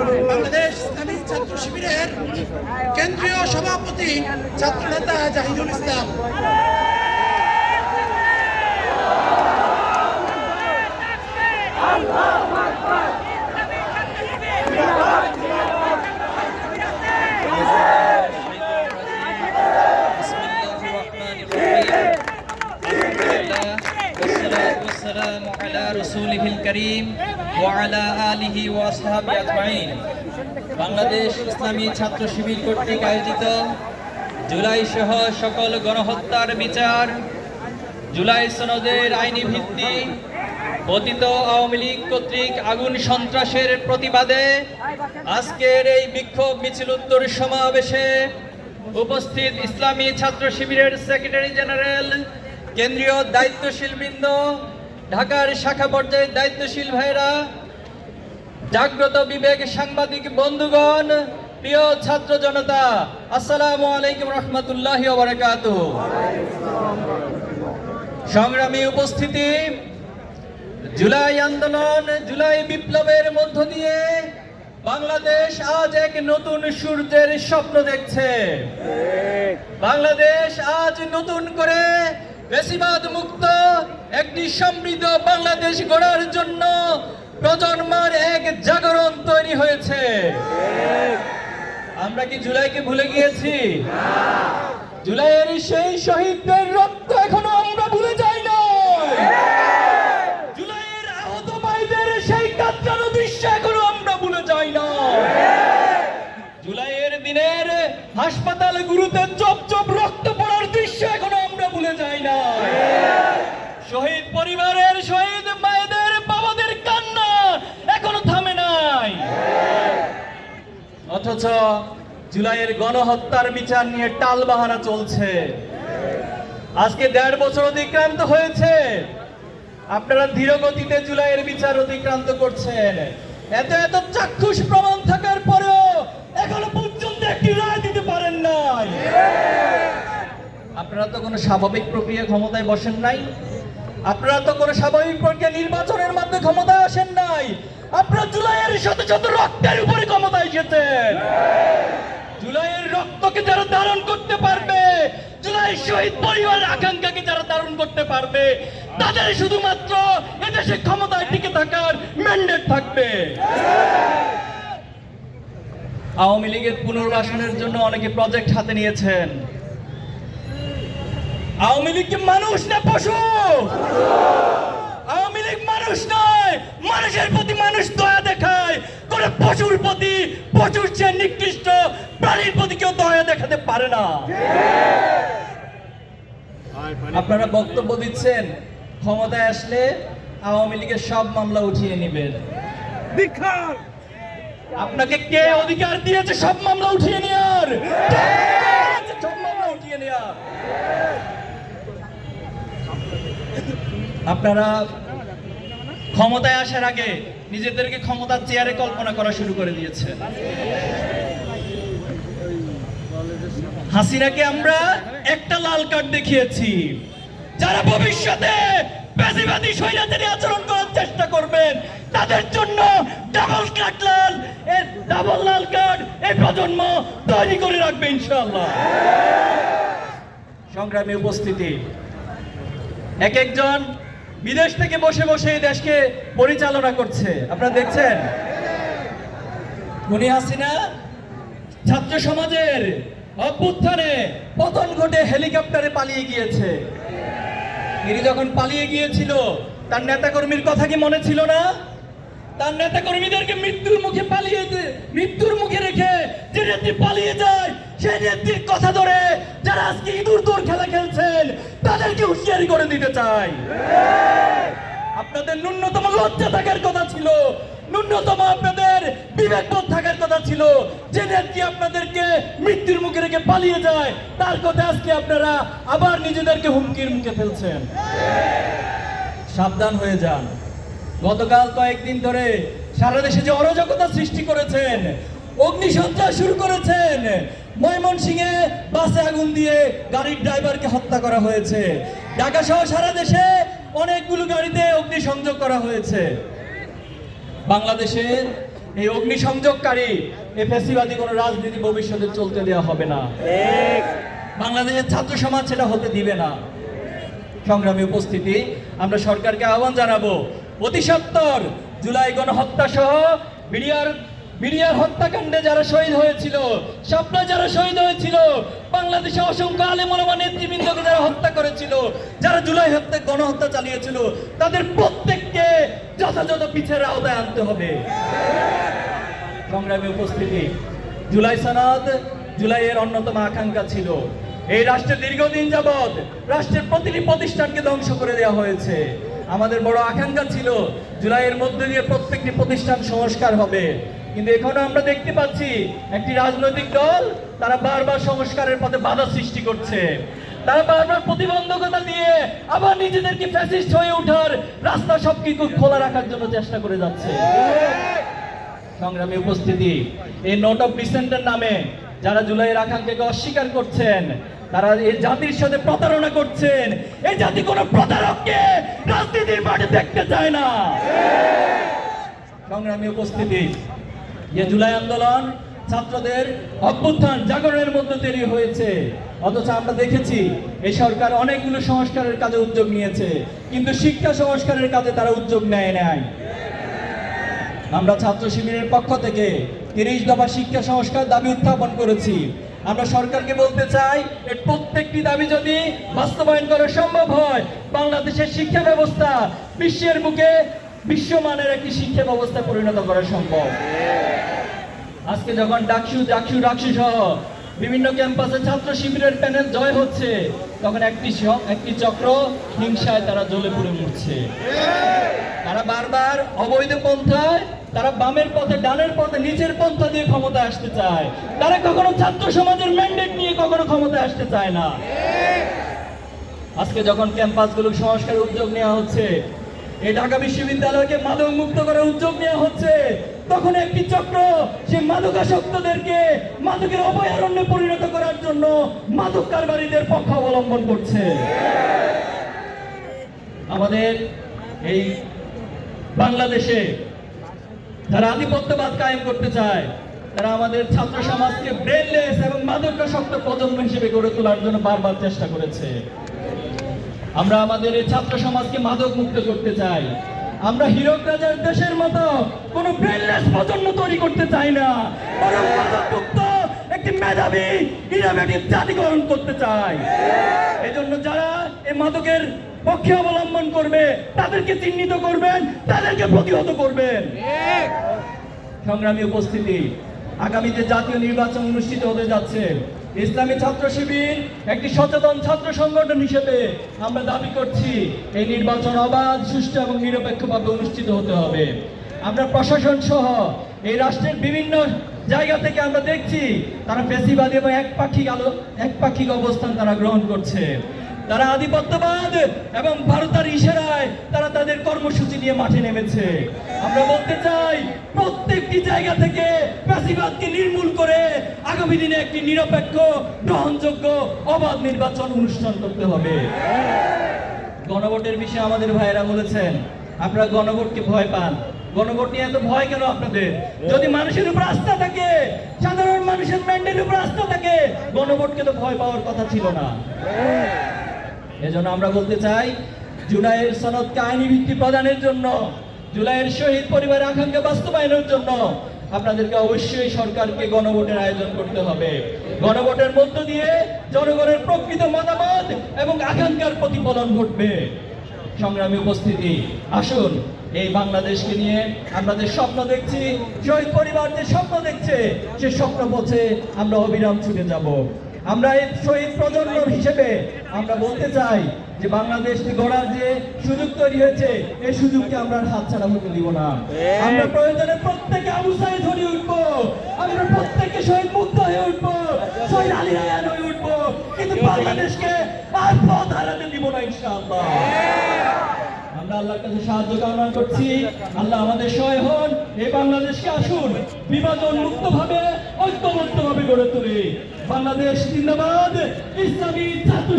বাংলাদেশ ইসলামী ছাত্র শিবিরের কেন্দ্রীয় সভাপতি ছাত্রনেতা জাহিদুল ইসলাম بسم الله الرحمن الرحيم الحمد لله والصلاة والسلام على رسوله الكريم বাংলাদেশ ইসলামী ছাত্র শিবির কর্তৃক আয়োজিত জুলাই সহ সকল গণহত্যার বিচার, জুলাই সনদের আইনি ভিত্তি অতীত আওয়ামী লীগ কর্তৃক আগুন সন্ত্রাসের প্রতিবাদে আজকের এই বিক্ষোভ মিছিল উত্তর সমাবেশে উপস্থিত ইসলামী ছাত্র শিবিরের সেক্রেটারি জেনারেল, কেন্দ্রীয় দায়িত্বশীল বৃন্দ ঢাকার শাখা পর্যায়ের দায়িত্বশীল ভাইরা জাগ্রত বিবেক সাংবাদিক বন্ধুগণ প্রিয় ছাত্র জনতা আসসালামু আলাইকুম রহমতুল্লাহ বারাকাত সংগ্রামী উপস্থিতি জুলাই আন্দোলন জুলাই বিপ্লবের মধ্য দিয়ে বাংলাদেশ আজ এক নতুন সূর্যের স্বপ্ন দেখছে। বাংলাদেশ আজ নতুন করে বেশিবাদ মুক্ত, একটি সমৃদ্ধ বাংলাদেশ গড়ার জন্য প্রজন্মের এক জাগরণ তৈরি হয়েছে। আমরা কি জুলাইকে ভুলে গিয়েছি? জুলাইয়ের সেই শহীদদের রক্ত এখনও আমরা ভুলে যাই না জুলাইয়ের দৃশ্য আমরা ভুলে যাই না জুলাইয়ের দিনের হাসপাতাল গুরুতে পরিবারের শহীদ মায়েদের, বাবাদের কান্না এখনও থামে নাই। অথচ জুলাইয়ের গণহত্যার বিচার নিয়ে টাল বাহানা চলছে। আজকে দেড় বছর অতিক্রান্ত হয়েছে। আপনারা ধীর গতিতে জুলাইয়ের বিচার অতিক্রান্ত করছেন। এত এত চাক্ষুষ প্রমাণ থাকার পরেও এখনও পর্যন্ত একটি রায় দিতে পারেন নাই। আপনারা তো কোনো স্বাভাবিক প্রক্রিয়া ক্ষমতায় বসেন নাই। আপনারা তো কোনো স্বাভাবিক প্রক্রিয়া নির্বাচনের মাধ্যমে ক্ষমতায় আসেন নাই। আপনারা জুলাইয়ের শত শত রক্তের উপরে ক্ষমতায় এসেছেন। জুলাইয়ের রক্তকে যারা ধারণ করতে পারবে, জুলাই শহীদ পরিবারের আকাঙ্ক্ষাকে যারা ধারণ করতে পারবে, তাদের শুধুমাত্র এদেশে ক্ষমতায় টিকে থাকার ম্যান্ডেট থাকবে। আওয়ামী লীগের পুনর্বাসনের জন্য অনেকে প্রজেক্ট হাতে নিয়েছেন। আওয়ামী লীগ কি মানুষ না পশু? আওয়ামী লীগ মানুষ নয় মানুষের প্রতি মানুষ দয়া দেখায়। করে পশুর প্রতি পশুর চেয়ে নিকৃষ্ট প্রাণীর প্রতি কেউ দয়া দেখাতে পারে না। আপনারা বক্তব্য দিচ্ছেন ক্ষমতায় আসলে আওয়ামী লীগের সব মামলা উঠিয়ে নেবেন। আপনাকে কে অধিকার দিয়েছে সব মামলা উঠিয়ে নেওয়ার? সব মামলা উঠিয়ে নেওয়ার? আপনারা ক্ষমতায় আসার আগে নিজেদেরকে ক্ষমতার চেয়ারে কল্পনা করা শুরু করে দিয়েছে। হাসিনাকে আমরা একটা লাল কার্ড দেখিয়েছি। যারা ভবিষ্যতে বেশিবাদী স্বৈরাচারী আচরণ করার চেষ্টা করবেন, তাদের জন্য ডাবল কার্ড লাল এই ডাবল লাল কার্ড এই প্রজন্ম তৈরি করে রাখবে ইনশাআল্লাহ। সংগ্রামী উপস্থিতি, এক একজন বিদেশ থেকে বসে বসে এই দেশকে পরিচালনা করছে। আপনারা দেখছেন? উনি হাসিনা ছাত্র সমাজের অভ্যুত্থানে পতন ঘটে হেলিকপ্টারে পালিয়ে গিয়েছে। তিনি যখন পালিয়ে গিয়েছিল, তার নেতাকর্মীর কথা কি মনে ছিল না? তার নেতাকর্মীদেরকে মৃত্যুর মুখে পালিয়ে মৃত্যুর মুখে রেখে যে পালিয়ে যায় সেই নেত্রীর কথা ধরে যারা আজকে ইঁদুর দৌড় খেলা খেলছেন, তাদেরকে হুঁশিয়ারি করে দিতে চাই। আপনাদের ন্যূনতম লজ্জা থাকার কথা ছিল, ন্যূনতম আপনাদের বিবেকবোধ থাকার কথা ছিল। যে নেত্রী আপনাদেরকে মৃত্যুর মুখে রেখে পালিয়ে যায়, তার কথা আজকে আপনারা আবার নিজেদেরকে হুমকির মুখে ফেলছেন। সাবধান হয়ে যান। গতকাল কয়েকদিন ধরে সারা দেশে যে অরাজকতা সৃষ্টি করেছেন অগ্নিসন্ত্রাস শুরু করেছেন। ময়মনসিংহে বাসে আগুন দিয়ে গাড়ির ড্রাইভারকে হত্যা করা হয়েছে। ঢাকা সহ সারা দেশে অনেকগুলো গাড়িতে অগ্নিসংযোগ করা হয়েছে। বাংলাদেশের এই অগ্নিসংযোগকারী এই ফ্যাসিবাদী কোনো রাজনীতি ভবিষ্যতে চলতে দেওয়া হবে না। বাংলাদেশের ছাত্র সমাজ সেটা হতে দিবে না। সংগ্রামী উপস্থিতি আমরা সরকারকে আহ্বান জানাব অতি সত্বর জুলাই গণহত্যা সহ বিডিআর বিডিআর হত্যাকাণ্ডে যারা শহীদ হয়েছিল, স্বপ্নে যারা শহীদ হয়েছিল, বাংলাদেশে অসংখ্য আলেমা নেতৃবৃন্দকে যারা হত্যা করেছিল, যারা জুলাই হত্যা, গণহত্যা চালিয়েছিল, তাদের প্রত্যেককে যথাযথ পিছের আওতায় আনতে হবে। সংগ্রামে উপস্থিতি, জুলাই সনদ জুলাইয়ের অন্যতম আকাঙ্ক্ষা ছিল। এই রাষ্ট্রের দীর্ঘদিন যাবৎ রাষ্ট্রের প্রতিটি প্রতিষ্ঠানকে ধ্বংস করে দেওয়া হয়েছে। আমাদের বড় আকাঙ্ক্ষা ছিল, জুলাইয়ের মধ্যে দিয়ে প্রত্যেকটি প্রতিষ্ঠান সংস্কার হবে। কিন্তু এখনও আমরা দেখতে পাচ্ছি একটি রাজনৈতিক দল, তারা বারবার সংস্কারের পথে বাধা সৃষ্টি করছে। তারা বারবার প্রতিবন্ধকতা দিয়ে আবার নিজেদেরকে ফ্যাসিস্ট হয়ে ওঠার রাস্তা সবকিছু খোলা রাখার জন্য চেষ্টা করে যাচ্ছে। সংগ্রামী উপস্থিতি। এই নোট অফ ডিসেন্টের নামে যারা জুলাইয়ের আকাঙ্ক্ষাকে অস্বীকার করছেন, তারা এই জাতির সাথে প্রতারণা করছেন। এই জাতি কোনো প্রতারককে রাজনীতির মাঠে দেখতে চায় না। সংগ্রামী উপস্থিতি। যে জুলাই আন্দোলন ছাত্রদের অভ্যুত্থান জাগরণের মধ্যে তৈরি হয়েছে। অথচ আমরা দেখেছি এই সরকার অনেকগুলো সংস্কারের কাজে উদ্যোগ নিয়েছে, কিন্তু শিক্ষা সংস্কারের কাজে তারা উদ্যোগ নেয় নাই। আমরা ছাত্র শিবিরের পক্ষ থেকে তিরিশ দফা শিক্ষা সংস্কার দাবি উত্থাপন করেছি। আমরা সরকারকে বলতে চাই প্রত্যেকটি দাবি যদি বাস্তবায়ন করা সম্ভব হয়, বাংলাদেশের শিক্ষা ব্যবস্থা বিশ্বের বুকে বিশ্বমানের একটি শিক্ষা ব্যবস্থা পরিণত করা সম্ভব। আজকে যখন ডাকসু ডাকসু ডাকসু সহ বিভিন্ন ক্যাম্পাসে ছাত্র শিবিরের প্যানেল জয় হচ্ছে, তখন একটি একটি চক্র হিংসায় তারা জ্বলে পুড়ে মরছে। তারা বারবার অবৈধ পন্থায়, তারা বামের পথে ডানের পথে, নিচের পন্থা দিয়ে ক্ষমতা আসতে চায়। তারা কখনো ছাত্র সমাজের ম্যান্ডেট নিয়ে কখনো ক্ষমতায় আসতে চায় না। আজকে যখন ক্যাম্পাসগুলো সংস্কারের উদ্যোগ নেওয়া হচ্ছে এই ঢাকা বিশ্ববিদ্যালয়কে মাদক মুক্ত করার উদ্যোগ নেওয়া হচ্ছে। তখন একটি চক্র, সে মাদকাসক্তদেরকে মাদকের অভয়ারণ্যে পরিণত করার জন্য মাদক কারবারীদের পক্ষ অবলম্বন করছে। আমাদের এই বাংলাদেশে যারা আধিপত্যবাদ কায়েম করতে চায়, তারা আমাদের ছাত্র সমাজকে ব্রেনলেস এবং মাদকাসক্ত প্রজন্ম হিসেবে গড়ে তোলার জন্য বারবার চেষ্টা করেছে। আমরা আমাদের এই ছাত্র সমাজকে মাদক মুক্ত করতে চাই। আমরা হীরক রাজার দেশের মতো কোন ব্রেনলেস প্রজন্ম তৈরি করতে চাই না। বরং মাদকমুক্ত একটি মেধাবী ইনোভেটিভ জাতিকরণ করতে চাই। এই জন্য যারা এই মাদকের পক্ষে অবলম্বন করবে, তাদেরকে চিহ্নিত করবেন, তাদেরকে প্রতিহত করবেন। সংগ্রামী উপস্থিতি, আগামীতে জাতীয় নির্বাচন অনুষ্ঠিত হতে যাচ্ছে। ইসলামী ছাত্র শিবির একটি সচেতন ছাত্র সংগঠন হিসেবে আমরা দাবি করছি, এই নির্বাচন অবাধ, সুষ্ঠু এবং নিরপেক্ষভাবে অনুষ্ঠিত হতে হবে। আমরা প্রশাসন সহ এই রাষ্ট্রের বিভিন্ন জায়গা থেকে আমরা দেখছি, তারা বেশিবাদী এবং একপাক্ষিক আলো একপাক্ষিক অবস্থান তারা গ্রহণ করছে। তারা আধিপত্যবাদ এবং ভারতের ইশারায় তারা তাদের কর্মসূচি নিয়ে মাঠে নেমেছে। আমরা বলতে চাই, প্রত্যেকটি জায়গা থেকে ফ্যাসিবাদকে নির্মূল করে আগামী দিনে একটি নিরপেক্ষ, গ্রহণযোগ্য, অবাধ নির্বাচন অনুষ্ঠান করতে হবে। গণভোটের বিষয়ে আমাদের ভাইয়েরা বলেছেন, আপনারা গণভোটকে ভয় পান। গণভোট নিয়ে এত ভয় কেন আপনাদের? যদি মানুষের উপর আস্থা থাকে, সাধারণ মানুষের ম্যান্ডেটের উপর আস্থা থাকে, গণভোটকে তো ভয় পাওয়ার কথা ছিল না। এজন্য আমরা বলতে চাই, জুলাইয়ের সনদকে আইনি ভিত্তি প্রদানের জন্য, জুলাইয়ের শহীদ পরিবারের আকাঙ্ক্ষা বাস্তবায়নের জন্য আপনাদেরকে অবশ্যই সরকারকে গণভোটের আয়োজন করতে হবে। গণভোটের মধ্য দিয়ে জনগণের প্রকৃত মতামত এবং আকাঙ্ক্ষার প্রতিফলন ঘটবে। সংগ্রামী উপস্থিতি, আসুন, এই বাংলাদেশকে নিয়ে আমরা যে স্বপ্ন দেখছি, শহীদ পরিবার যে স্বপ্ন দেখছে, সে স্বপ্ন পথে আমরা অবিরাম ছুটে যাব। আমরা এই শহীদ প্রজন্ম হিসেবে আমরা বলতে চাই যে বাংলাদেশ গড়ার যে সুযোগ তৈরি হয়েছে এই সুযোগকে আমরা হাতছাড়া হতে দিব না। আমরা প্রয়োজনে প্রত্যেকে আবু সাইদ হয়ে উঠবো আমরা প্রত্যেকে শহীদ মুক্ত হয়ে উঠবো শহীদ আলী রায়ান হয়ে উঠবো কিন্তু বাংলাদেশকে আর পথ হারাতে দিব না ইনশাআল্লাহ। আমরা আল্লাহর কাছে সাহায্য কামনা করছি। আল্লাহ আমাদের সহায় হন। এই বাংলাদেশকে আসুন বিভাজন মুক্ত ভাবে ঐক্যবদ্ধ ভাবে গড়ে তুলি। বাংলাদেশ জিন্দাবাদ ইসলামী ছাত্র